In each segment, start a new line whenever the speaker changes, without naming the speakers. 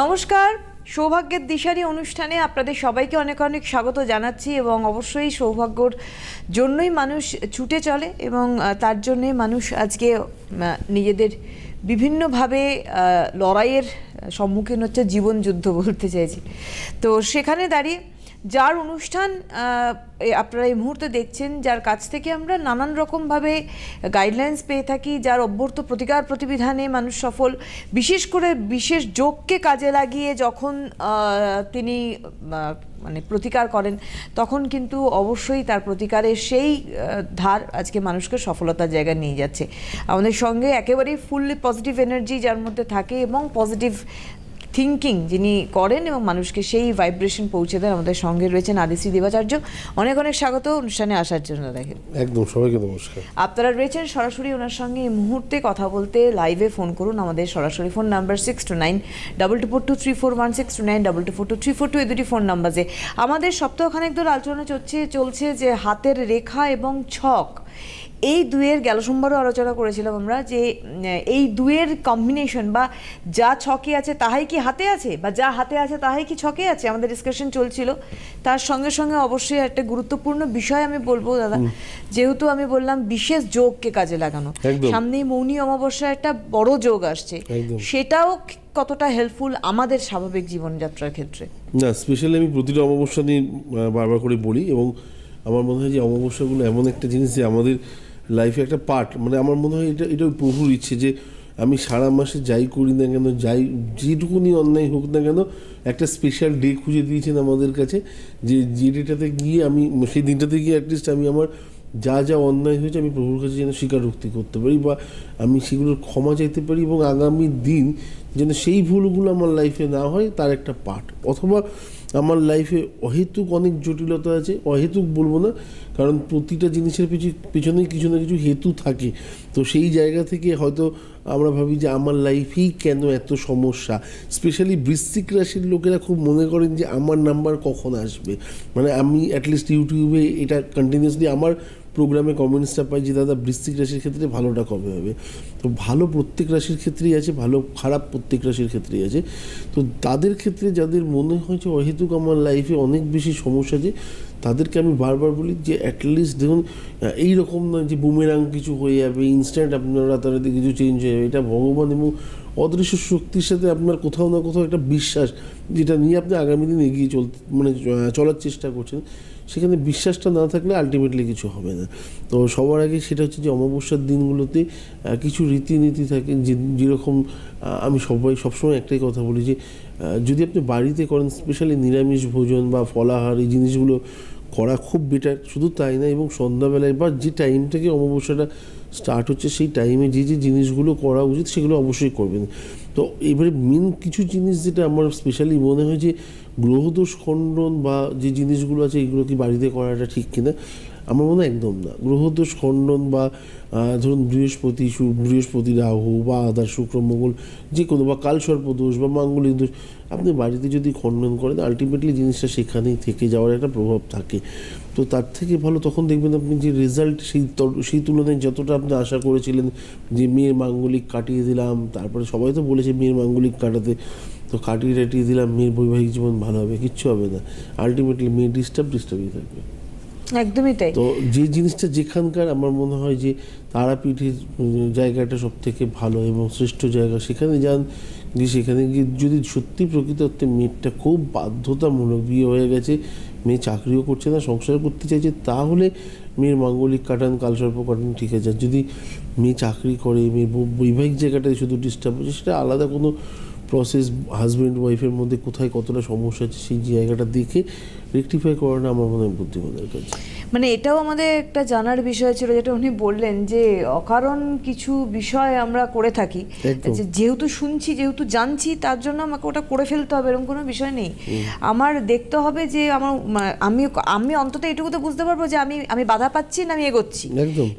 নমস্কার। সৌভাগ্যের দিশারি অনুষ্ঠানে আপনাদের সবাইকে অনেক অনেক স্বাগত জানাচ্ছি এবং অবশ্যই সৌভাগ্যর জন্যই মানুষ ছুটে চলে এবং তার জন্যে মানুষ আজকে নিজেদের বিভিন্নভাবে লড়াইয়ের সম্মুখীন হচ্ছে জীবন যুদ্ধ বলতে চাইছি। তো সেখানে দাঁড়িয়ে যার অনুষ্ঠান আপনারা এই মুহূর্তে দেখছেন, যার কাছ থেকে আমরা নানান রকমভাবে গাইডলাইন্স পেয়ে থাকি, যার অভ্যর্থ প্রতিকার প্রতিবিধানে মানুষ সফল। বিশেষ করে বিশেষ যোগকে কাজে লাগিয়ে যখন তিনি মানে প্রতিকার করেন, তখন কিন্তু অবশ্যই তার প্রতিকারের সেই ধার আজকে মানুষকে সফলতার জায়গায় নিয়ে যাচ্ছে। আমাদের সঙ্গে একেবারেই ফুললি পজিটিভ এনার্জি যার মধ্যে থাকে এবং পজিটিভ থিঙ্কিং যিনি করেন এবং মানুষকে সেই ভাইব্রেশন পৌঁছে দেন আমাদের সঙ্গে রয়েছেন আদিশ্রী দেবাচার্য। অনেক অনেক স্বাগত অনুষ্ঠানে আসার জন্য দেখেন।
একদম সবাইকে নমস্কার।
আপনারা রয়েছেন সরাসরি ওনার সঙ্গে এই মুহূর্তে কথা বলতে লাইভে ফোন করুন। আমাদের সরাসরি phone number six two nine double two four two three four one six two nine double two four two three four two এই দুটি ফোন নাম্বারে আমাদের সপ্তাহখানেক ধরে আলোচনা চলছে চলছে যে হাতের রেখা এবং ছক। এই দুয়ের গেল সোমবারও আলোচনা করেছিলাম আমরা যে এই দুয়ের কম্বিনেশন বা যা ছকে আছে তাহাই কি হাতে আছে বা যা হাতে আছে তাহাই কি ছকে আছে আমাদের ডিসকাশন চলছিল। তার সঙ্গে সঙ্গে অবশ্যই একটা গুরুত্বপূর্ণ বিষয় আমি বলব দাদা। যেহেতু আমি বললাম বিশেষ যোগকে কাজে লাগানো। সামনেই মৌনী অমাবস্যা একটা বড় যোগ আসছে। সেটাও কতটা হেল্পফুল আমাদের স্বাভাবিক জীবনযাত্রার ক্ষেত্রে?
না স্পেশালি আমি প্রতিটা অমাবস্যা নিয়ে বারবার করে বলি এবং আমার মনে হয় যে অমাবস্যাগুলো এমন একটা জিনিস যে আমাদের লাইফে একটা পার্ট মানে আমার মনে হয় এটা এটা প্রভুর ইচ্ছে যে আমি সারা মাসে যাই করি না কেন, যাই, যেটুকুনি অন্যায় হোক না কেন, একটা স্পেশাল ডে খুঁজে দিয়েছেন আমাদের কাছে যে যে ডেটাতে গিয়ে আমি, সেই দিনটাতে গিয়ে অ্যাটলিস্ট আমি আমার যা যা অন্যায় হয়েছে আমি প্রভুর কাছে যেন স্বীকারোক্তি করতে পারি বা আমি সেগুলোর ক্ষমা চাইতে পারি এবং আগামী দিন যেন সেই ভুলগুলো আমার লাইফে না হয়, তার একটা পার্ট অথবা আমার লাইফে অহেতুক অনেক জটিলতা আছে, অহেতুক বলব না, কারণ প্রতিটা জিনিসের পিছু পিছনে কিছু না কিছু হেতু থাকে। তো সেই জায়গা থেকে হয়তো আমরা ভাবি যে আমার লাইফেই কেন এত সমস্যা? স্পেশালি বৃশ্চিক রাশির লোকেরা খুব মনে করেন যে আমার নাম্বার কখন আসবে? মানে আমি অ্যাটলিস্ট ইউটিউবে এটা কন্টিনিউসলি আমার প্রোগ্রামে কমেন্টসটা পাই যে দাদা বৃশ্চিক রাশির ক্ষেত্রে ভালোটা কবে হবে? তো ভালো প্রত্যেক রাশির ক্ষেত্রেই আছে ভালো খারাপ প্রত্যেক রাশির ক্ষেত্রেই আছে। তো তাদের ক্ষেত্রে যাদের মনে হয় যে অহেতুক আমার লাইফে অনেক বেশি সমস্যা যে তাদেরকে আমি বারবার বলি যে অ্যাটলিস্ট দেখুন আহ, এই রকম নয় যে বুমেরাং কিছু হয়ে যাবে ইনস্ট্যান্ট আপনার রাতারাতি কিছু চেঞ্জ হয়ে যাবে। এটা ভগবান এবং অদৃশ্য শক্তির সাথে আপনার কোথাও না কোথাও একটা বিশ্বাস যেটা নিয়ে আপনি আগামী দিন এগিয়ে চলতে মানে চলার চেষ্টা করছেন। সেখানে বিশ্বাসটা না থাকলে আলটিমেটলি কিছু হবে না। তো সবার আগে সেটা হচ্ছে যে অমাবস্যার দিনগুলোতে কিছু রীতিনীতি থাকে যে যেরকম আমি সবাই সবসময় একটাই কথা বলি যে যদি আপনি বাড়িতে করেন স্পেশালি নিরামিষ ভোজন বা ফলাহার, এই জিনিসগুলো করা খুব বেটার শুধু তাই না, এবং সন্ধ্যাবেলায় বা যে টাইম থেকে অমাবস্যাটা স্টার্ট হচ্ছে, সেই টাইমে যে যে জিনিসগুলো করা উচিত, সেগুলো অবশ্যই করবেন। তো এবারে মেন কিছু জিনিস যেটা আমার স্পেশালি মনে হয় যে গ্রহদোষ খণ্ডন বা যে জিনিসগুলো আছে, এগুলো কি বাড়িতে করাটা ঠিক কিনা? আমার মনে একদম না। গ্রহদোষ খণ্ডন বা ধরুন বৃহস্পতি বৃহস্পতি রাহু বা আদার শুক্র, মঙ্গল যে কোনো বা কালসর্প দোষ বা মাঙ্গলিক দোষ, আপনি বাড়িতে যদি খণ্ডন করেন আলটিমেটলি জিনিসটা সেখানেই থেকে যাওয়ার একটা প্রভাব থাকে। তো তার থেকে ভালো তখন দেখবেন আপনি যে রেজাল্ট সেই সেই তুলনায় যতটা আপনি আশা করেছিলেন যে মেয়ের মাঙ্গলিক কাটিয়ে দিলাম, তারপরে সবাই তো বলেছে মেয়ের মাঙ্গলিক কাটাতে, তো কাটিয়ে টাটিয়ে দিলাম, মেয়ের বৈবাহিক জীবন ভালো হবে, কিচ্ছু হবে না। আলটিমেটলি মেয়ে ডিস্টার্ব ডিস্টার্বই থাকবে।
একদমই তাই।
তো যে জিনিসটা যেখানকার আমার মনে হয় যে তারাপীঠের জায়গাটা সব থেকে ভালো এবং শ্রেষ্ঠ জায়গা, সেখানে যান যে সেখানে গিয়ে যদি সত্যি প্রকৃত অর্থে মেয়েটা খুব বাধ্যতামূলক বিয়ে হয়ে গেছে, মেয়ে চাকরিও করছে না সংসার করতে চাইছে, তাহলে মেয়ের মাঙ্গলিক কাটান কালসর্প কাটান ঠিক আছে। যদি মেয়ে চাকরি করে মেয়ের বৈ- বৈবাহিক জায়গাটায় শুধু ডিস্টার্ব হচ্ছে, সেটা আলাদা কোনো প্রসেস হাজব্যান্ড ওয়াইফের মধ্যে কোথায় কতটা সমস্যা আছে সেই জায়গাটা দেখে রেকটিফাই করাটা আমার মনে হয় বুদ্ধিমানের কাছে
মানে এটাও আমাদের একটা জানার বিষয় ছিল যেটা উনি বললেন যে অকারণ কিছু বিষয় আমরা করে থাকি। যেহেতু শুনছি যেহেতু জানছি তার জন্য আমাকে ওটা করে ফেলতে হবে এরকম কোনো বিষয় নেই। আমার দেখতে হবে যে আমার আমি আমি অন্তত এটুকু তো বুঝতে পারব যে আমি আমি বাধা পাচ্ছি না আমি এগোচ্ছি।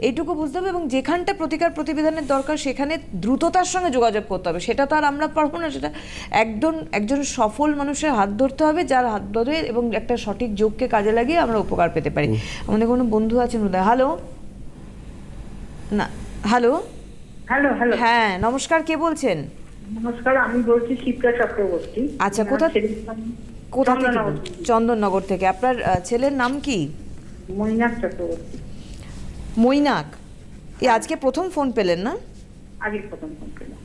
এইটুকু বুঝতে হবে এবং যেখানটা প্রতিকার প্রতিবিধানের দরকার সেখানে দ্রুততার সঙ্গে যোগাযোগ করতে হবে। সেটা তো আর আমরা পারব না সেটা একজন একজন সফল মানুষের হাত ধরতে হবে যার হাত ধরে এবং একটা সঠিক যোগকে কাজে লাগিয়ে আমরা উপকার পেতে পারি। আমাদের কোনো বন্ধু আছেন হ্যালো না হ্যালো
হ্যালো হ্যালো
হ্যাঁ নমস্কার কে বলছেন?
নমস্কার আমি বলছি শিপ্রা চক্রবর্তী।
আচ্ছা, কোথা- কোথা থেকে। চন্দননগর। থেকে। আপনার ছেলের নাম কি?
মৈনাক চক্রবর্তী।
মৈনাক। এই আজকে প্রথম ফোন পেলেন না?
আগে প্রথম ফোন পেলাম।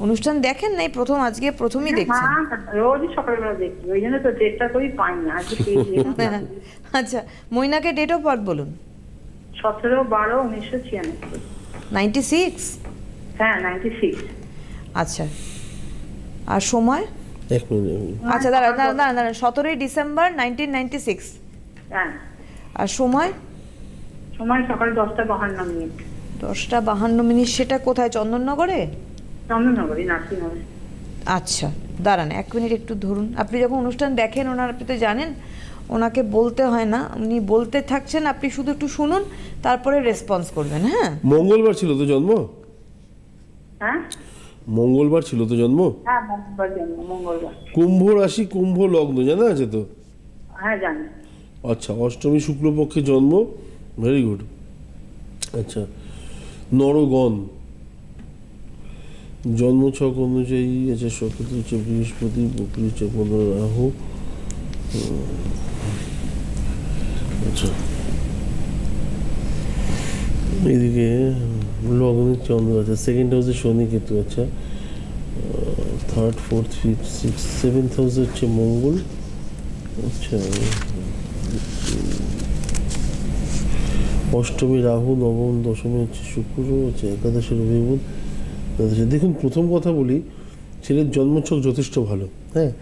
অনুষ্ঠান দেখেন নাই? প্রথম আজকে প্রথমই দেখছেন।
হ্যাঁ রোজই সকালবেলা দেখি। ওই জন্য তো চেষ্টা করি পাই না। আজকে
আচ্ছা মৈনাকের ডেট অফ বার্থ বলুন।
সতেরো বারো উনিশশো ছিয়ানব্বই।
নাইনটি সিক্স
হ্যাঁ নাইনটি সিক্স
আচ্ছা। আর সময়। আচ্ছা দাঁড়া দাঁড়া দাঁড়া দাঁড়া সতেরোই ডিসেম্বর নাইনটিন নাইনটি সিক্স
হ্যাঁ।
আর সময়?
সময় সকাল দশটা বাহান্ন মিনিট।
দশটা বাহান্ন মিনিট সেটা কোথায়? চন্দননগরে?
চন্দননগরী নার্সিংহোমে
আচ্ছা দাঁড়ান এক মিনিট একটু ধরুন। আপনি যখন অনুষ্ঠান দেখেন ওনার আপনি তো জানেন ওনাকে বলতে হয় না। উনি বলতে থাকছেন আপনি শুধু একটু শুনুন তারপরে রেসপন্স করবেন হ্যাঁ?
মঙ্গলবার ছিল তো জন্ম?
হ্যাঁ?
মঙ্গলবার ছিল তো জন্ম?
হ্যাঁ মঙ্গলবার জন্ম মঙ্গলবার।
কুম্ভ রাশি কুম্ভ লগ্ন জানা আছে তো?
হ্যাঁ জানি।
আচ্ছা অষ্টমী শুক্লপক্ষে জন্ম ভেরি গুড আচ্ছা নরগণ জন্মছক অনুযায়ী আচ্ছা সকেত হচ্ছে বৃহস্পতি বকরি হচ্ছে পনেরো রাহু আচ্ছা। এদিকে লগ্নের চন্দ্র আছে সেকেন্ড হাউসে শনি কেতু আচ্ছা third fourth fifth six seventh হাউসে হচ্ছে মঙ্গল আচ্ছা। অষ্টমী রাহু, নবম, দশমী হচ্ছে শুক্র হচ্ছে একাদশী রবি দ্বাদশী। দেখুন, প্রথম কথা বলি, ছেলের জন্মছক যথেষ্ট ভালো হ্যাঁ?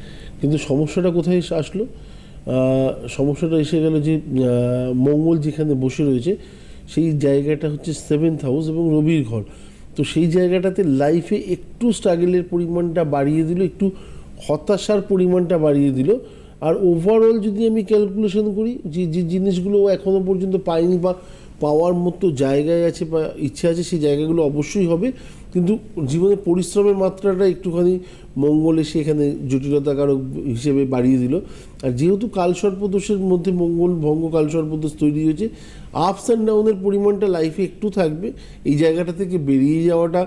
কিন্তু সমস্যাটা কোথায় এসে আসলো? সমস্যাটা এসে গেল যে মঙ্গল যেখানে বসে রয়েছে, সেই জায়গাটা হচ্ছে সেভেন্থ হাউস এবং রবির ঘর। তো সেই জায়গাটাতে লাইফে একটু স্ট্রাগলের পরিমাণটা বাড়িয়ে দিল, একটু হতাশার পরিমাণটা বাড়িয়ে দিল। আর ওভারঅল যদি আমি ক্যালকুলেশন করি, যে যে জিনিসগুলো এখনও পর্যন্ত পায়নি বা পাওয়ার মতো জায়গায় আছে বা ইচ্ছে আছে, সেই জায়গাগুলো অবশ্যই হবে। কিন্তু জীবনে পরিশ্রমের মাত্রাটা একটুখানি মঙ্গলে এসে এখানে জটিলতাকারক হিসেবে বাড়িয়ে দিল। আর যেহেতু কালসর্পদোষের মধ্যে মঙ্গল ভঙ্গ কালসর্পদোষ তৈরি হয়েছে আপস অ্যান্ড ডাউনের পরিমাণটা লাইফে একটু থাকবে। এই জায়গাটা থেকে বেরিয়ে যাওয়াটা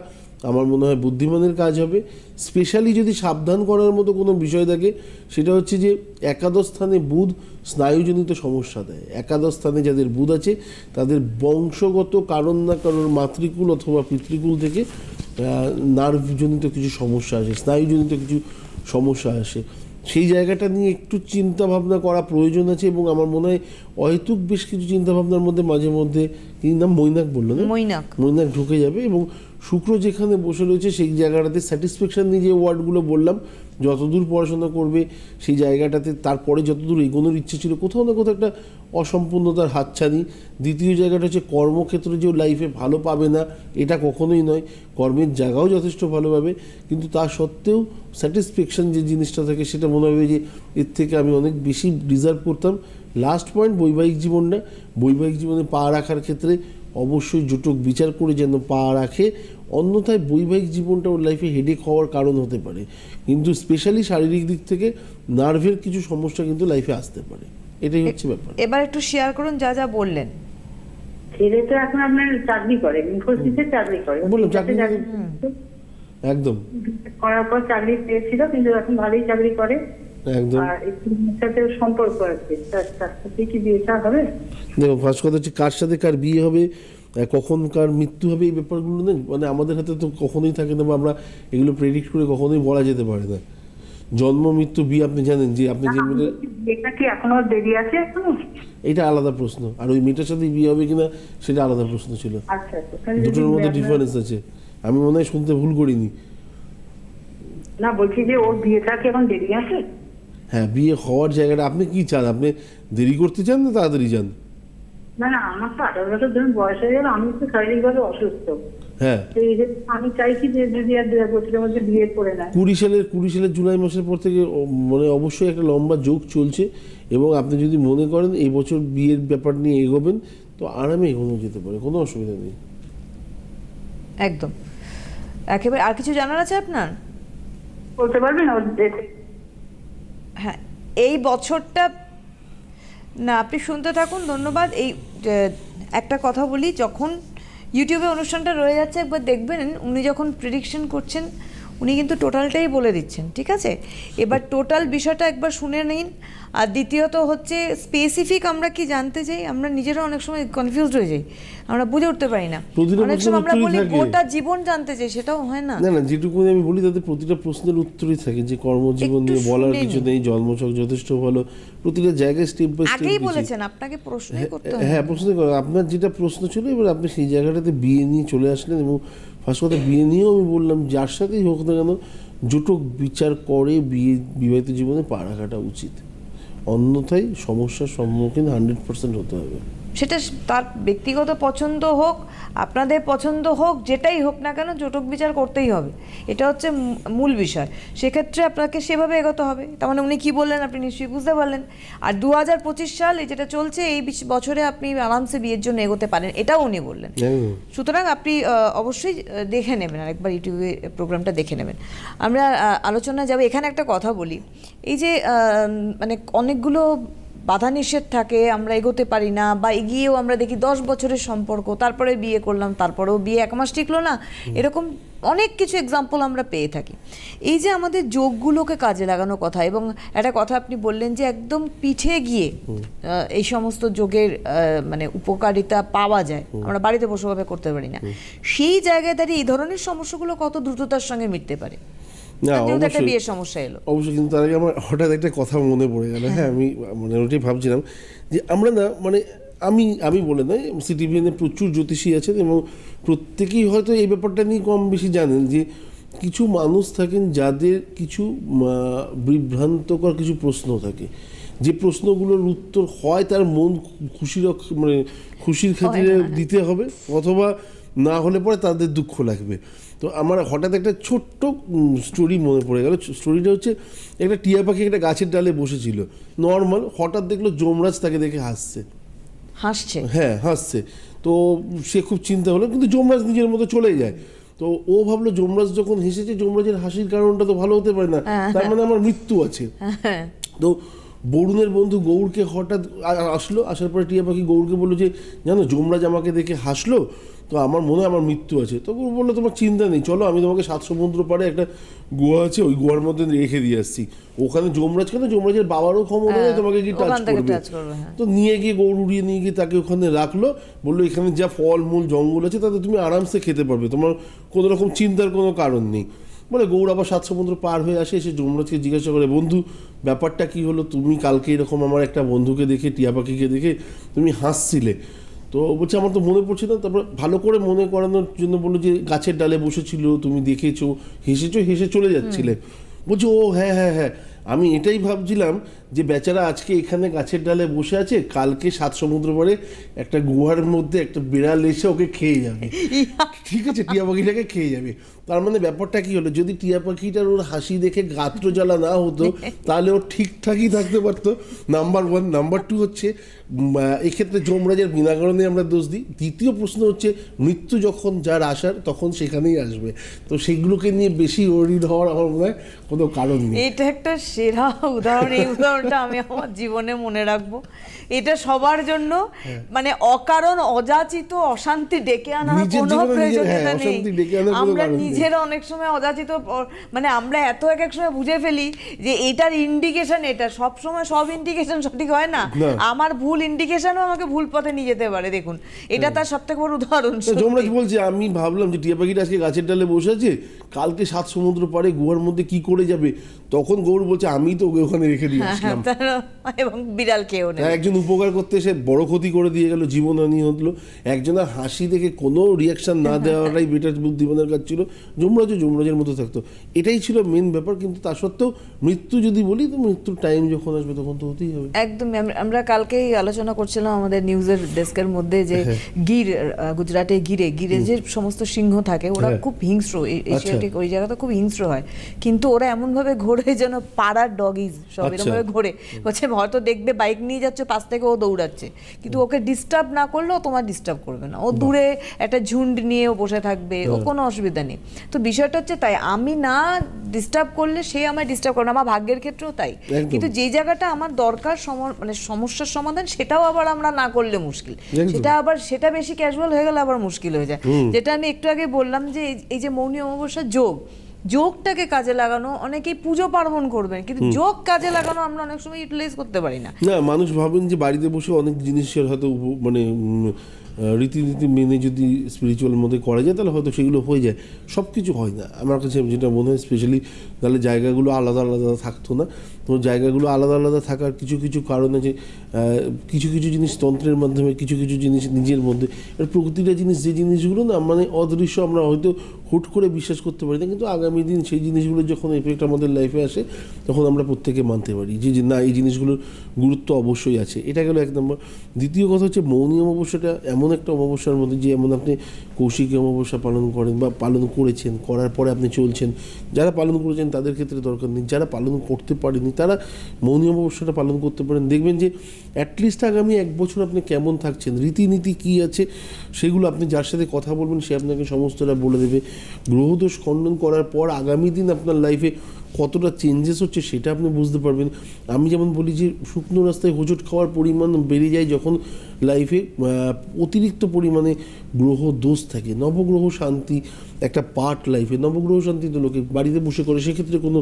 আমার মনে হয় বুদ্ধিমানের কাজ হবে। স্পেশালি যদি সাবধান করার মতো কোনো বিষয় থাকে সেটা হচ্ছে যে একাদশ স্থানে বুধ স্নায়ুজনিত সমস্যা দেয়। একাদশ স্থানে যাদের বুধ আছে তাদের বংশগত কারণ না কারোর মাতৃকুল অথবা পিতৃকুল থেকে নার্ভজনিত কিছু সমস্যা আসে স্নায়ুজনিত কিছু সমস্যা আসে। সেই জায়গাটা নিয়ে একটু চিন্তা ভাবনা করা প্রয়োজন আছে এবং আমার মনে হয় অহেতুক বেশ কিছু চিন্তা ভাবনার মধ্যে মাঝে মধ্যে কি নাম? মৈনাক বলল না?
মৈনাক।
মৈনাক ঢুকে যাবে এবং শুক্র যেখানে বসে রয়েছে, সেই জায়গাটাতে স্যাটিসফ্যাকশন নিয়ে যে ওয়ার্ডগুলো বললাম, যতদূর পড়াশোনা করবে সেই জায়গাটাতে, তারপরে যতদূর এগোনোর ইচ্ছে ছিল, কোথাও না কোথাও একটা অসম্পূর্ণতার হাতছানি। দ্বিতীয় জায়গাটা হচ্ছে কর্মক্ষেত্রে যে লাইফে ভালো পাবে না, এটা কখনোই নয়। কর্মের জায়গাও যথেষ্ট ভালো পাবে, কিন্তু তা সত্ত্বেও স্যাটিসফ্যাকশন যে জিনিসটা থাকে, সেটা মনে হবে যে এর থেকে আমি অনেক বেশি ডিজার্ভ করতাম। লাস্ট পয়েন্ট বৈবাহিক জীবনটা। বৈবাহিক জীবনে পা রাখার ক্ষেত্রে অবশ্যই জুটক বিচার করে যেন পা রাখে অন্যথায় বৈবাহিক জীবনটা ওর লাইফে হেডেক হওয়ার কারণ হতে পারে। কিন্তু স্পেশালি শারীরিক দিক থেকে নার্ভের কিছু সমস্যা কিন্তু লাইফে আসতে পারে। এটাই হচ্ছে ব্যাপার।
এবার একটু শেয়ার করুন যা যা বললেন।
ছেলে তো এখন আপনার চাকরি করে ইনফোসিসে চাকরি করে।
বললাম, চাকরি
চাকরি
একদম।
করার পর চাকরি পেয়েছিল কিন্তু এখন ভালোই চাকরি করে।
একদম।
আর একটু মেয়ের সাথে সম্পর্ক আছে। তার তার সাথে কি বিয়েটা হবে?
দেখো ফার্স্ট কথা হচ্ছে কার সাথে কার বিয়ে হবে কখন কার মৃত্যু হবে এই ব্যাপারগুলো মানে আমাদের হাতে তো কখনোই থাকে না বা আমরা এগুলো প্রেডিক্ট করে কখনোই বলা যেতে পারে না। জন্ম মৃত্যু বিয়ে আপনি জানেন যে আপনি যে মেয়েটা
কি এখনও দেরি আছে এখনও?
এটা আলাদা প্রশ্ন। আর ওই মেয়েটার সাথে বিয়ে হবে কিনা সেটা আলাদা প্রশ্ন ছিল।
আচ্ছা আচ্ছা
দুটোর মধ্যে ডিফারেন্স আছে। আমি মনে হয় শুনতে ভুল করিনি।
না বলছি যে ওর বিয়েটা কি এখন দেরি আছে?
হ্যাঁ বিয়ে হওয়ার জায়গাটা আপনি কি চান? আপনি দেরি করতে চান না তাড়াতাড়ি চান?
না না আমার তো আঠারো বছর ধরুন বয়স হয়ে গেল আমি তো শারীরিকভাবে অসুস্থ।
হ্যাঁ।
তো এই যে আমি চাইছি যে যদি আর দু এক বছরের মধ্যে বিয়ে করে নেয়।
কুড়ি সালের কুড়ি সালের জুলাই মাসের পর থেকে মানে অবশ্যই একটা লম্বা যোগ চলছে এবং আপনি যদি মনে করেন এই বছর বিয়ের ব্যাপার নিয়ে এগোবেন তো আরামে এগোনো যেতে পারে কোনো অসুবিধা নেই।
একদম। একেবারে আর কিছু জানার আছে আপনার?
বলতে পারবেন
হ্যাঁ এই বছরটা, না, আপনি শুনতে থাকুন, ধন্যবাদ। এই একটা কথা বলি, যখন ইউটিউবে অনুষ্ঠানটা রয়ে যাচ্ছে, একবার দেখবেন, উনি যখন প্রিডিকশন করছেন উনি কিন্তু টোটালটাই বলে দিচ্ছেন ঠিক আছে? এবার টোটাল বিষয়টা একবার শুনে নিন। আর দ্বিতীয়ত হচ্ছে স্পেসিফিক আমরা কি জানতে চাই? আমরা নিজেরা অনেক সময় কনফিউজড হয়ে যাই। আমরা বুঝে উঠতে পারি না। অনেক সময় আমরা বলি। গোটা জীবন জানতে চাই সেটাও হয় না।
না না যেটুকু আমি বলি তাতে প্রতিটা প্রশ্নের উত্তরই থাকে। যে কর্মজীবন নিয়ে বলার কিছু। নেই জন্মছক যথেষ্ট ভালো প্রতিটা জায়গায় স্টেপ বাই স্টেপ আগেই
বলেছেন আপনাকে প্রশ্নই করতে হবে।
হ্যাঁ প্রশ্ন। আপনার যেটা প্রশ্ন ছিল এবার আপনি সেই জায়গাটাতে বিয়ে নিয়ে চলে আসলেন এবং ফার্স্ট কথা, বিয়ে নিয়েও আমি বললাম, যার সাথেই হোক না কেন জুটো বিচার করে বিয়ে, বিবাহিত জীবনে পা রাখাটা উচিত। অন্যথায় সমস্যার সম্মুখীন হান্ড্রেড পার্সেন্ট হতে হবে।
সেটা তার ব্যক্তিগত পছন্দ হোক আপনাদের পছন্দ হোক যেটাই হোক না কেন জটক বিচার করতেই হবে। এটা হচ্ছে মূল বিষয়। সেক্ষেত্রে আপনাকে সেভাবে এগোতে হবে। তার মানে উনি কী বললেন আপনি নিশ্চয়ই বুঝতে পারলেন। আর দু হাজার পঁচিশ সাল এই যেটা চলছে এই বিশ- বছরে আপনি আরামসে বিয়ের জন্য এগোতে পারেন এটাও উনি বললেন। সুতরাং আপনি অবশ্যই দেখে নেবেন আরেকবার ইউটিউবে প্রোগ্রামটা দেখে নেবেন। আমরা আহ, আলোচনায় যাব। এখানে একটা কথা বলি। এই যে মানে অনেকগুলো বাধা নিষেধ থাকে আমরা এগোতে পারি না বা এগিয়েও আমরা দেখি দশ বছরের সম্পর্ক তারপরে বিয়ে করলাম তারপরেও বিয়ে এক মাস টিকলো না এরকম অনেক কিছু এক্সাম্পল আমরা পেয়ে থাকি। এই যে আমাদের যোগগুলোকে কাজে লাগানো কথা এবং একটা কথা আপনি বললেন যে একদম পিঠে গিয়ে এই সমস্ত যোগের মানে উপকারিতা পাওয়া যায় আমরা বাড়িতে বসেভাবে করতে পারি না। সেই জায়গায় দাঁড়িয়ে এই ধরনের সমস্যাগুলো কত দ্রুততার সঙ্গে মিটতে পারে?
না
যেহেতু একটা
অবশ্যই।
বিয়ের সমস্যা এলো।
অবশ্যই কিন্তু তার আগে আমার হঠাৎ একটা কথা মনে পড়ে গেল। হ্যাঁ আমি মানে ওটাই ভাবছিলাম যে আমরা না মানে আমি আমি বলে নয় সিটিভিএনে প্রচুর জ্যোতিষী আছেন এবং প্রত্যেকেই হয়তো এই ব্যাপারটা নিয়ে কম বেশি জানেন যে কিছু মানুষ থাকেন যাদের কিছু বিভ্রান্তকর কিছু প্রশ্ন থাকে। যে প্রশ্নগুলোর উত্তর হয় তার মন অক্ষ- মানে খুশির খাতিরে দিতে হবে অথবা না হলে পরে তাদের দুঃখ লাগবে। তো আমার হঠাৎ একটা ছোট্ট স্টোরি মনে পড়ে গেল। স্টোরিটা হচ্ছে একটা টিয়া পাখি একটা গাছের ডালে বসেছিল। নর্মাল হঠাৎ দেখল যমরাজ তাকে দেখে হাসছে।
হাসছে?
হ্যাঁ হাসছে। তো সে খুব চিন্তা হলো কিন্তু যমরাজ নিজের মতো চলে যায়। তো ও ভাবলো যমরাজ যখন হেসেছে যমরাজের হাসির কারণটা তো ভালো হতে পারে না। তার মানে আমার মৃত্যু আছে।
হ্যাঁ।
তো বরুণের বন্ধু গৌরকে হঠাৎ আসলো। আসার পরে টিয়া পাখি গৌরকে বলল যে জানো যমরাজ আমাকে দেখে হাসলো তো আমার মনে হয় আমার মৃত্যু আছে। তো বলল তোমার চিন্তা নেই চলো আমি তোমাকে সাত সমুদ্র পাড়ে একটা গুহা আছে ওই গুহার মধ্যে রেখে দিয়ে আসছি। ওখানে যমরাজ কেন যমরাজের বাবারও ক্ষমতা নেই তোমাকে কি টাচ
করবে, হ্যাঁ।
তো নিয়ে গিয়ে গৌর উড়িয়ে নিয়ে গিয়ে তাকে ওখানে রাখল বলল এখানে যা ফল মূল জঙ্গল আছে তাতে তুমি আরামসে খেতে পারবে তোমার কোনো রকম চিন্তার কোনো কারণ নেই। বলে গৌর আবার সাত সমুদ্র পার হয়ে আসে এসে যমরাজকে জিজ্ঞাসা করে বন্ধু ব্যাপারটা কি হলো? তুমি কালকে এরকম আমার একটা বন্ধুকে দেখে টিয়া পাখিকে দেখে তুমি হাসছিলে। তো বলছে আমার তো মনে পড়ছে না। তারপর ভালো করে মনে করানোর জন্য বলল যে গাছের ডালে বসেছিল তুমি দেখেছ হেসেছো হেসে চলে যাচ্ছিলে। বলছে ও হ্যাঁ হ্যাঁ হ্যাঁ। আমি এটাই ভাবছিলাম যে বেচারা আজকে এখানে গাছের ডালে বসে আছে, কালকে সাত সমুদ্র পরে একটা গুহার মধ্যে একটা বিড়াল এসে ওকে খেয়ে যাবে। ঠিক আছে, টিয়া পাখিটাকে খেয়ে যাবে। তার মানে ব্যাপারটা কি হলো, যদি টিয়া পাখিটার ওর হাসি দেখে গাত্র জ্বালা না হতো, তাহলে ও ঠিকঠাকই থাকতে পারতো। নাম্বার ওয়ান নাম্বার টু হচ্ছে এক্ষেত্রে যমরাজের বিনা কারণে আমরা দোষ দিই। দ্বিতীয় প্রশ্ন হচ্ছে, মৃত্যু যখন যার আসার, তখন সেখানেই আসবে। তো সেগুলোকে নিয়ে বেশি ওরিড হওয়ার আমার মনে হয় কোনো কারণ নেই।
এটা একটা সেরা উদাহরণ, এই উদাহরণটা আমি আমার জীবনে মনে রাখব। এটা সবার জন্য মানে অকারণ অযাচিত অশান্তি ডেকে আনার কোনো প্রয়োজনীয়তা
হ্যাঁ,
নেই। আমরা নিজেরা অনেক সময় অযাচিত মানে আমরা এত এক এক সময় বুঝে ফেলি যে এটার ইন্ডিকেশন এটা। সব সময় সব ইন্ডিকেশন সঠিক হয় না। আমার ভুল ইন্ডিকেশনও আমাকে ভুল পথে নিয়ে যেতে পারে দেখুন। এটা তার সব থেকে বড় উদাহরণ
তো যমরাজ বলছে আমি ভাবলাম যে টিয়া পাখিটা আজকে গাছের ডালে বসে আছে কালকে সাত সমুদ্র পারে গুহার মধ্যে কি করে যাবে? তখন গৌর বলছে আমি তো ওকে ওখানে রেখে
তার- এবং বিড়াল কেউ নেই।
হ্যাঁ, একজন উপকার করতে এসে বড় ক্ষতি করে দিয়ে গেল জীবনহানি হলো। একজনের হাসি দেখে কোনো রিয়াকশন না দেওয়াটাই বেটার বুদ্ধিমানের কাজ ছিল। যমরাজও যমরাজের মতো থাকতো। এটাই ছিল মেন ব্যাপার কিন্তু তা সত্ত্বেও মৃত্যু যদি বলি তো মৃত্যুর টাইম যখন আসবে তখন তো হতেই হবে।
একদমই। আমরা- কালকেই আলোচনা করছিলাম আমাদের নিউজের ডেস্কের মধ্যে যে
হ্যাঁ।
গির গুজরাটে গিরে গিরে যে সমস্ত সিংহ থাকে ওরা
হ্যাঁ।
খুব হিংস্র।
আচ্ছা।
এশিয়াটিক ওই জায়গাটা খুব হিংস্র হয়। কিন্তু ওরা এমন ভাবে ঘোরে যেন পাড়ার ডগিজ সব এরকম ঘোরে বলছে হয়তো দেখবে বাইক নিয়ে যাচ্ছে পাশ থেকে ও দৌড়াচ্ছে। কিন্তু ওকে ডিস্টার্ব না করলেও তোমার ডিস্টার্ব করবে না। ও দূরে একটা ঝুন্ড নিয়ে ও বসে থাকবে ও। কোনো অসুবিধা নেই। তো বিষয়টা হচ্ছে তাই আমি না ডিস্টার্ব করলে সে আমায় ডিস্টার্ব করে না। আমার ভাগ্যের ক্ষেত্রেও তাই। কিন্তু যে জায়গাটা আমার দরকার সম- মানে সমস্যার সমাধান সেটাও আবার আমরা না করলে মুশকিল। সেটা আবার সেটা বেশি ক্যাজুয়াল হয়ে গেলে আবার মুশকিল হয়ে যায়। যেটা আমি একটু আগে বললাম যে এই- যে মৌনী অমাবস্যার যোগ যোগটাকে কাজে লাগানো অনেকেই পুজো পার্বণ করবেন কিন্তু যোগ কাজে লাগানো আমরা অনেক সময় ইউটিলাইজ করতে পারি না।
না মানুষ ভাবেন যে বাড়িতে বসে অনেক জিনিসের হয়তো মানে রীতিনীতি মেনে যদি স্পিরিচুয়াল মধ্যে করা যায় তাহলে হয়তো সেগুলো হয়ে যায়। সব কিছু হয় না। আমার কাছে যেটা মনে হয় স্পেশালি তাহলে জায়গাগুলো আলাদা আলাদা থাকতো না। তো জায়গাগুলো আলাদা আলাদা থাকার কিছু কিছু কারণ আছে কিছু কিছু জিনিস তন্ত্রের মাধ্যমে, কিছু কিছু জিনিস নিজের মধ্যে। এর প্রতিটা জিনিস, যে জিনিসগুলো না মানে অদৃশ্য আমরা হয়তো হুট করে বিশ্বাস করতে পারি না, কিন্তু আগামী দিন সেই জিনিসগুলো যখন এফেক্ট আমাদের লাইফে আসে, তখন আমরা প্রত্যেকে মানতে পারি যে না, এই জিনিসগুলোর গুরুত্ব অবশ্যই আছে। এটা গেল এক নম্বর। দ্বিতীয় কথা হচ্ছে, মৌনী অমাবস্যাটা এমন একটা অমাবস্যার মধ্যে যে, এমন আপনি কৌশিকী অমাবস্যা পালন করেন বা পালন করেছেন, করার পরে আপনি চলছেন। যারা পালন করেছেন, তাদের ক্ষেত্রে দরকার নেই। যারা পালন করতে পারেনি তারা মৌনী অমাবস্যাটা পালন করতে পারেন। দেখবেন যে অ্যাটলিস্ট আগামী এক বছর আপনি কেমন থাকছেন, রীতিনীতি কী আছে, সেগুলো আপনি যার সাথে কথা বলবেন, সে আপনাকে সমস্তটা বলে দেবে। গ্রহদোষ খণ্ডন করার পর আগামী দিন আপনার লাইফে কতটা চেঞ্জেস হচ্ছে সেটা আপনি বুঝতে পারবেন। আমি যেমন বলি যে শুকনো রাস্তায় হোঁচট খাওয়ার পরিমাণ বেড়ে যায় যখন লাইফে অতিরিক্ত পরিমাণে গ্রহ দোষ থাকে। নবগ্রহ শান্তি একটা পার্ট লাইফে নবগ্রহ শান্তি তো লোকে বাড়িতে বসে করে সেক্ষেত্রে কোনো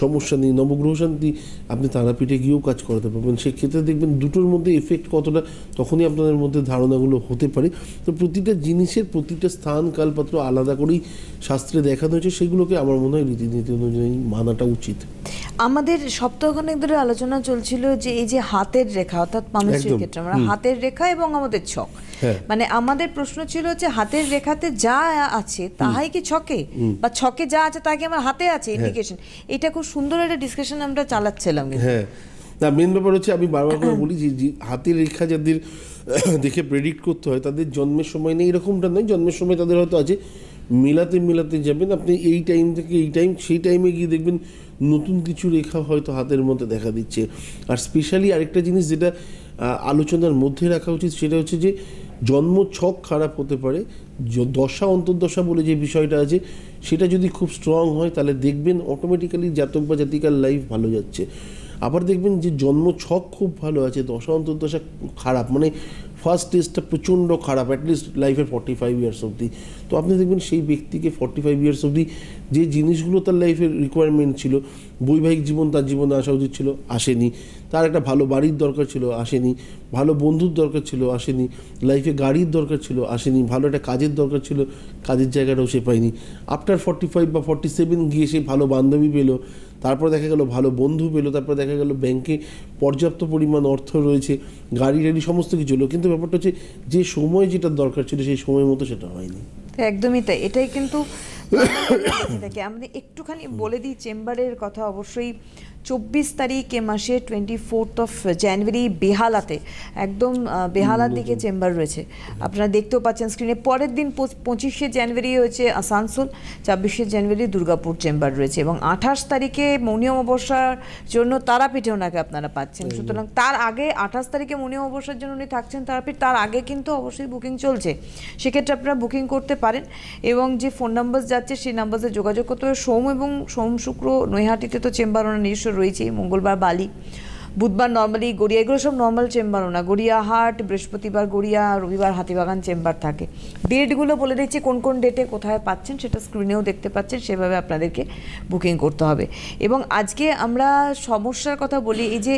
সমস্যা নেই। নবগ্রহ শান্তি আপনি তারাপীঠে গিয়েও কাজ করাতে পারবেন। সেক্ষেত্রে দেখবেন দুটোর মধ্যে এফেক্ট কতটা তখনই আপনাদের মধ্যে ধারণাগুলো হতে পারে। তো প্রতিটা জিনিসের প্রতিটা স্থান কালপাত্র আলাদা করেই শাস্ত্রে দেখানো হয়েছে। সেগুলোকে আমার মনে হয় রীতিনীতি অনুযায়ী মানাটা উচিত।
আমাদের সপ্তাহখানেক ধরে আলোচনা চলছিল যে এই যে হাতের রেখা অর্থাৎ মানুষের ক্ষেত্রে আমরা হাতের রেখা এবং আমাদের ছক।
হ্যাঁ।
মানে আমাদের প্রশ্ন ছিল যে হাতের রেখাতে যা আছে তাহাই কি ছকে? বা ছকে যা আছে তা কি আমার হাতে আছে? ইন্ডিকেশন এটা খুব সুন্দর একটা ডিসকাশন আমরা চালাচ্ছিলাম
হ্যাঁ। না মেন ব্যাপার হচ্ছে আমি বারবার করে বলি যে হাতের রেখা যাদের দেখে প্রেডিক্ট করতে হয় তাদের জন্মের সময় নেই এরকমটা নয়। জন্মের সময় তাদের হয়তো আছে মিলাতে মিলাতে যাবেন। আপনি এই টাইম থেকে এই টাইম সেই টাইমে গিয়ে দেখবেন নতুন কিছু রেখা হয়তো হাতের মধ্যে দেখা দিচ্ছে। আর স্পেশালি আরেকটা জিনিস যেটা আলোচনার মধ্যে রাখা উচিত সেটা হচ্ছে যে জন্ম ছক খারাপ হতে পারে দশা, অন্তর্দশা বলে যে বিষয়টা আছে, সেটা যদি খুব স্ট্রং হয় তাহলে দেখবেন অটোমেটিক্যালি জাতক বা জাতিকার লাইফ ভালো যাচ্ছে। আবার দেখবেন যে জন্ম ছক খুব ভালো আছে, দশা, অন্তর্দশা খারাপ মানে ফার্স্ট টেস্টটা প্রচণ্ড খারাপ অ্যাটলিস্ট লাইফের ফর্টি ফাইভ ইয়ার্স অবধি। তো আপনি দেখবেন সেই ব্যক্তিকে ফর্টি ফাইভ ইয়ার্স অবধি যে জিনিসগুলো তার লাইফের রিকোয়ারমেন্ট ছিল, বৈবাহিক জীবন তার জীবনে আসা উচিত ছিল, আসেনি। তার একটা ভালো বাড়ির দরকার ছিল, আসেনি। ভালো বন্ধুর দরকার ছিল, আসেনি। লাইফে গাড়ির দরকার ছিল, আসেনি। ভালো একটা কাজের দরকার ছিল, কাজের জায়গাটাও সে পায়নি। আফটার ফর্টি ফাইভ বা ফর্টি সেভেন গিয়ে সে ভালো বান্ধবী পেল, তারপর দেখা গেল ভালো বন্ধু পেল, তারপর দেখা গেল ব্যাংকে পর্যাপ্ত পরিমাণ অর্থ রয়েছে, গাড়ি টাড়ি সমস্ত কিছু হলো। কিন্তু ব্যাপারটা হচ্ছে, যে সময় যেটা দরকার ছিল, সেই সময় মতো সেটা হয়নি।
একদমই তাই। এটাই কিন্তু থাকে আমাদের একটুখানি বলে দিই, চেম্বারের কথা অবশ্যই চব্বিশ তারিখ এ মাসে টোয়েন্টি ফোর্থ অফ জানুয়ারি বেহালাতে একদম বেহালার দিকে চেম্বার রয়েছে। আপনারা দেখতেও পাচ্ছেন স্ক্রিনে পরের দিন পঁচিশে জানুয়ারি হয়েছে আসানসোল ছাব্বিশে জানুয়ারি দুর্গাপুর চেম্বার রয়েছে এবং আঠাশ তারিখে মৌনী অমাবস্যার জন্য তারাপীঠে ওনাকে আপনারা পাচ্ছেন। সুতরাং তার আগে আঠাশ তারিখে মৌনী অমাবস্যার জন্য উনি থাকছেন তারাপীঠ তার আগে কিন্তু অবশ্যই বুকিং চলছে। সেক্ষেত্রে আপনারা বুকিং করতে পারেন এবং যে ফোন নাম্বার যাচ্ছে সেই নাম্বারে যোগাযোগ করতে হবে। সোম এবং সোম শুক্র নৈহাটিতে তো চেম্বার ওনার নিজস্ব রয়েছেই মঙ্গলবার, বালি, বুধবার নর্মালি গড়িয়া, এগুলো সব নর্মাল চেম্বারও না। গড়িয়াহাট বৃহস্পতিবার গড়িয়া, রবিবার হাতিবাগান চেম্বার থাকে। ডেটগুলো বলে দিচ্ছি, কোন কোন ডেটে কোথায় পাচ্ছেন সেটা স্ক্রিনেও দেখতে পাচ্ছেন, সেভাবে আপনাদেরকে বুকিং করতে হবে। এবং আজকে আমরা সমস্যার কথা বলি, এই যে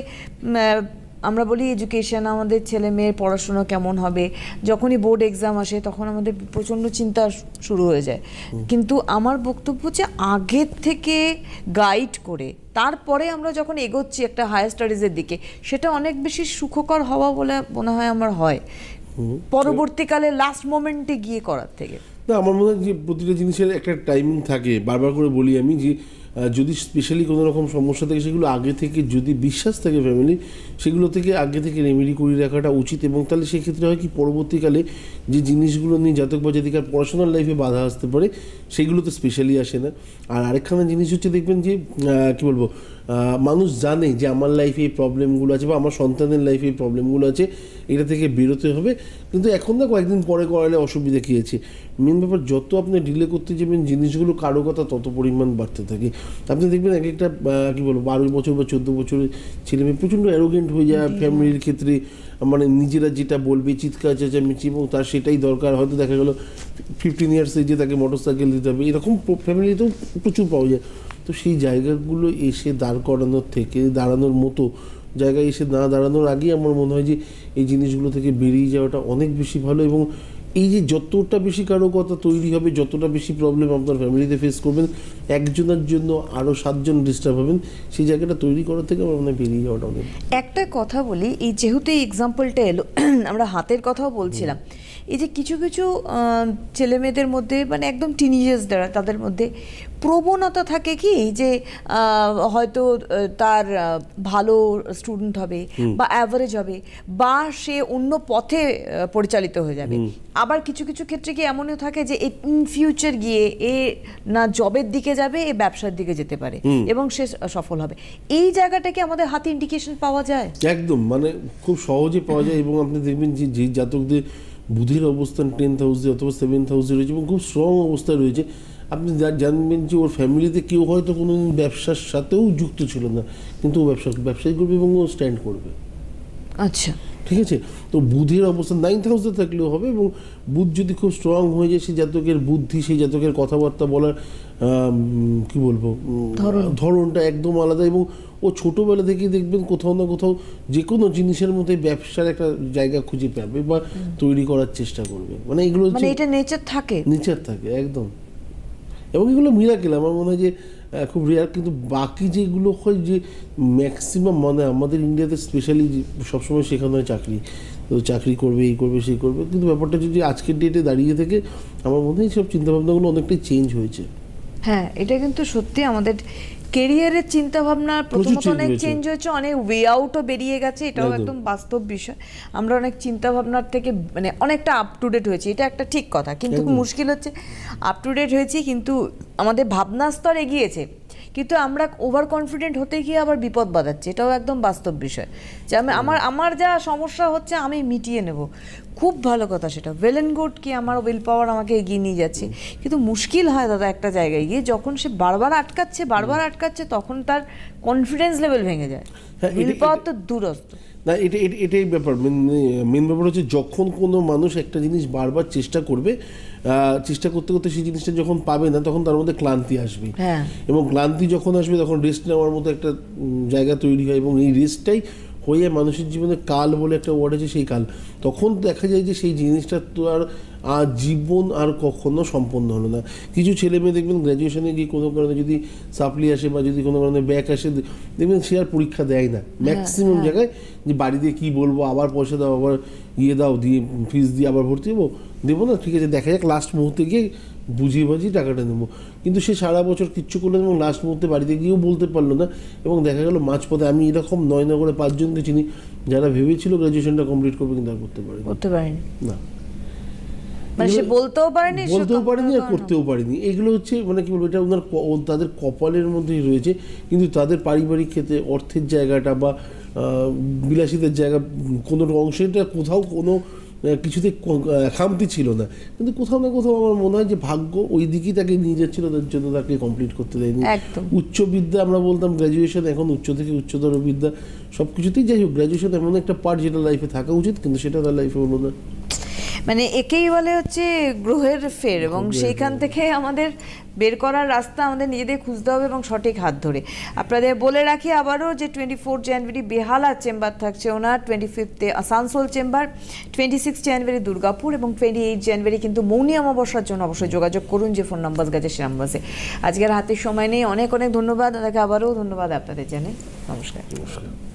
আমরা বলি এডুকেশন আমাদের ছেলে মেয়ের পড়াশুনো কেমন হবে? যখনই বোর্ড এক্সাম আসে তখন আমাদের প্রচণ্ড চিন্তা শুরু হয়ে যায়। কিন্তু আমার বক্তব্য হচ্ছে আগের থেকে গাইড করে তারপরে আমরা যখন এগোচ্ছি একটা হায়ার স্টাডিজের দিকে সেটা অনেক বেশি সুখকর হওয়া বলে মনে হয় আমার হয়। পরবর্তীকালে লাস্ট মোমেন্টে গিয়ে করার থেকে।
না আমার মনে হয় যে প্রতিটা জিনিসের একটা টাইমিং থাকে। বারবার করে বলি আমি যে যদি স্পেশালি কোনো রকম সমস্যা থাকে, সেগুলো আগে থেকে যদি বিশ্বাস থাকে ফ্যামিলি সেগুলো থেকে আগে থেকে রেমেডি করে রাখাটা উচিত। এবং তাহলে সেক্ষেত্রে হয় কি, পরবর্তীকালে যে জিনিসগুলো নিয়ে জাতক বা জাতিকার পড়াশোনার লাইফে বাধা আসতে পারে, সেগুলো তো স্পেশালি আসে না। আর আরেকখানা জিনিস হচ্ছে, দেখবেন যে কি বলব মানুষ জানে যে আমার লাইফে এই প্রবলেমগুলো আছে বা আমার সন্তানের লাইফে এই প্রবলেমগুলো আছে, এটা থেকে বেরোতে হবে। কিন্তু এখন না কয়েকদিন পরে করালে অসুবিধা কী আছে? মেন ব্যাপার যত আপনি ডিলে করতে যাবেন জিনিসগুলো কারও কথা তত পরিমাণ বাড়তে থাকে। আপনি দেখবেন এক একটা কী বলব বারো বছর বা চোদ্দ বছরের ছেলে মেয়ে প্রচণ্ড অ্যারোগেন্ট হয়ে যায় ফ্যামিলির ক্ষেত্রে। মানে নিজেরা যেটা বলবে চিৎকার চেঁচামেচি এবং তার সেটাই দরকার। হয়তো দেখা গেলো ফিফটিন ইয়ার্স যে তাকে মোটর সাইকেল দিতে হবে এরকম ফ্যামিলিতেও প্রচুর পাওয়া যায়। তো সেই জায়গাগুলো এসে দাঁড় করানোর থেকে দাঁড়ানোর মতো জায়গায় এসে না দাঁড়ানোর আগেই আমার মনে হয় যে এই জিনিসগুলো থেকে বেরিয়ে যাওয়াটা অনেক বেশি ভালো এবং এই যে যতটা বেশি কারও কথা তৈরি হবে যতটা বেশি প্রবলেম আপনার ফ্যামিলিতে ফেস করবেন একজনের জন্য আরও সাতজন ডিস্টার্ব হবেন সেই জায়গাটা তৈরি করা থেকে আমার মনে হয় বেরিয়ে যাওয়াটা অনেক
একটা কথা বলি এই যেহেতু এই এক্সাম্পলটা এলো আমরা হাতের কথাও বলছিলাম। এই যে কিছু কিছু ছেলে মেয়েদের মধ্যে মানে একদম টিনেজার্স দ্বারা তাদের মধ্যে প্রবণতা থাকে কি? যে হয়তো তার ভালো স্টুডেন্ট হবে বা অ্যাভারেজ হবে বা সে অন্য পথে পরিচালিত হয়ে যাবে। আবার কিছু কিছু ক্ষেত্রে কি এমনও থাকে যে ইন ফিউচার গিয়ে এ না জবের দিকে যাবে এ ব্যবসার দিকে যেতে পারে এবং সে সফল হবে। এই জায়গাটা কি আমাদের হাতে ইন্ডিকেশন পাওয়া যায়?
একদম মানে খুব সহজে পাওয়া যায় এবং আপনি দেখবেন যে যে জাতকদের বুধির অবস্থান টেন্থ হাউসে অথবা সেভেন্থ হাউসে রয়েছে এবং খুব স্ট্রং অবস্থায় রয়েছে। আপনি জানবেন যে ওর ফ্যামিলিতে কেউ হয়তো কোনো ব্যবসার সাথেও যুক্ত ছিল না কিন্তু ও ব্যবসা ব্যবসায়ী করবে এবং ও স্ট্যান্ড করবে।
আচ্ছা।
ঠিক আছে? তো বুধের অবস্থান নাইন্থ হাউসে থাকলেও হবে এবং বুধ যদি খুব স্ট্রং হয়ে যায় সেই জাতকের বুদ্ধি সেই জাতকের কথাবার্তা বলার কি বলব ধরনটা একদম আলাদা এবং ও ছোটোবেলা থেকেই দেখবেন কোথাও না কোথাও যে কোনো জিনিসের মধ্যে ব্যবসার একটা জায়গা খুঁজে পাবে বা তৈরি করার চেষ্টা করবে। মানে এগুলো
মানে এটা নেচার থাকে।
নেচার থাকে একদম। এবং এগুলো মিরাকেল আমার মনে হয় যে খুব রেয়ার কিন্তু বাকি যেগুলো হয় যে ম্যাক্সিমাম মানে আমাদের ইন্ডিয়াতে স্পেশালি সবসময় শেখানো হয় চাকরি। তো চাকরি করবে, এই করবে, সেই করবে, কিন্তু ব্যাপারটা যদি আজকের ডেটে দাঁড়িয়ে থেকে আমার মনে হয় সব চিন্তাভাবনাগুলো অনেকটাই চেঞ্জ হয়েছে।
হ্যাঁ এটা কিন্তু সত্যি আমাদের কেরিয়ারের চিন্তা ভাবনা প্রথমত অনেক চেঞ্জ হয়েছে অনেক ওয়ে আউটও বেরিয়ে গেছে এটাও
একদম।
বাস্তব বিষয় আমরা অনেক চিন্তা ভাবনার থেকে মানে অনেকটা আপ টু ডেট হয়েছে এটা একটা ঠিক কথা কিন্তু। মুশকিল হচ্ছে আপ টু ডেট হয়েছি কিন্তু আমাদের ভাবনা স্তর এগিয়েছে কিন্তু আমরা ওভার কনফিডেন্ট হতে গিয়ে আবার বিপদ বাঁধাচ্ছে এটাও একদম বাস্তব বিষয়। যে আমি আমার আমার যা সমস্যা হচ্ছে আমি মিটিয়ে নেব। খুব ভালো কথা সেটা। ওয়েল অ্যান্ড গুড কি আমার উইল পাওয়ার আমাকে এগিয়ে নিয়ে যাচ্ছে। কিন্তু মুশকিল হয় দাদা একটা জায়গায় গিয়ে যখন সে বারবার আটকাচ্ছে বারবার আটকাচ্ছে তখন তার কনফিডেন্স লেভেল ভেঙে যায়।
হ্যাঁ,
উইল পাওয়ার তো দূরস্থ
না এটা এটা- এটাই ব্যাপার। মেন ব্যাপার হচ্ছে যখন কোনো মানুষ একটা জিনিস বারবার চেষ্টা করবে চেষ্টা করতে করতে সেই জিনিসটা যখন পাবে না তখন তার মধ্যে ক্লান্তি আসবে।
হ্যাঁ।
এবং ক্লান্তি যখন আসবে তখন রেস্ট নেওয়ার মতো একটা জায়গা তৈরি হয় এবং এই রেস্টটাই হয়ে মানুষের জীবনে কাল বলে একটা ওয়ার্ড আছে সেই কাল। তখন দেখা যায় যে সেই জিনিসটা তো আর আর জীবন আর কখনো সম্পন্ন হলো না। কিছু ছেলে মেয়ে দেখবেন গ্র্যাজুয়েশনে গিয়ে কোনো কারণে যদি সাপ্লি আসে বা যদি কোনো কারণে ব্যাক আসে দেখবেন সে আর পরীক্ষা দেয় না। ম্যাক্সিমাম জায়গায় যে বাড়িতে কি বলব আবার পয়সা দাও আবার ইয়ে দাও দিয়ে ফিস দিয়ে আবার ভর্তি দেবো দেবো না ঠিক আছে দেখা যাক লাস্ট মুহূর্তে গিয়ে বুঝিয়ে বাজিয়ে টাকাটা নেব। কিন্তু সে সারা বছর কিচ্ছু করল এবং লাস্ট মুহূর্তে বাড়িতে গিয়েও বলতে পারল না এবং দেখা গেল মাঝপথে আমি এরকম নয় নগরে পাঁচজনকে চিনি যারা ভেবেছিল গ্র্যাজুয়েশনটা কমপ্লিট করবে কিন্তু আর করতে পারেনি।
করতে পারেনি।
না।
মানে সে বলতেও পারেনি
বলতেও পারেনি আর করতেও পারেনি। এগুলো হচ্ছে মানে কি বলব এটা ওনার তাদের কপালের মধ্যেই রয়েছে কিন্তু তাদের পারিবারিক ক্ষেত্রে অর্থের জায়গাটা বা বিলাসিতার জায়গা কোনো অংশটা কোথাও কোনো কিছুতে ক- খামতি ছিল না। কিন্তু কোথাও না কোথাও আমার মনে হয় যে ভাগ্য ওই দিকেই তাকে নিয়ে যাচ্ছিল তার জন্য তাকে কমপ্লিট করতে দেয়নি। উচ্চ বিদ্যা আমরা বলতাম গ্র্যাজুয়েশন এখন উচ্চ থেকে উচ্চতর বিদ্যা সব কিছুতেই যাই হোক গ্র্যাজুয়েশন এমন একটা পার্ট যেটা লাইফে থাকা উচিত কিন্তু সেটা তার লাইফে হলো না।
মানে একেই বলে হচ্ছে গ্রহের ফের এবং সেইখান থেকে আমাদের বের করার রাস্তা আমাদের নিজেদের খুঁজতে হবে এবং সঠিক হাত ধরে। আপনাদের বলে রাখি আবারও যে twenty four January Behala chamber থাকছে ওনার twenty ফিফথে Asansol chamber twenty six January Durgapur এবং টোয়েন্টি এইট জানুয়ারি কিন্তু মৌনি অমাবস্যার জন্য অবশ্যই যোগাযোগ করুন যে ফোন নাম্বার গেছে সে নাম্বারে আজকের হাতে সময় নেই। অনেক অনেক ধন্যবাদ। দাদাকে আবারও ধন্যবাদ আপনাদের জানে নমস্কার।
নমস্কার।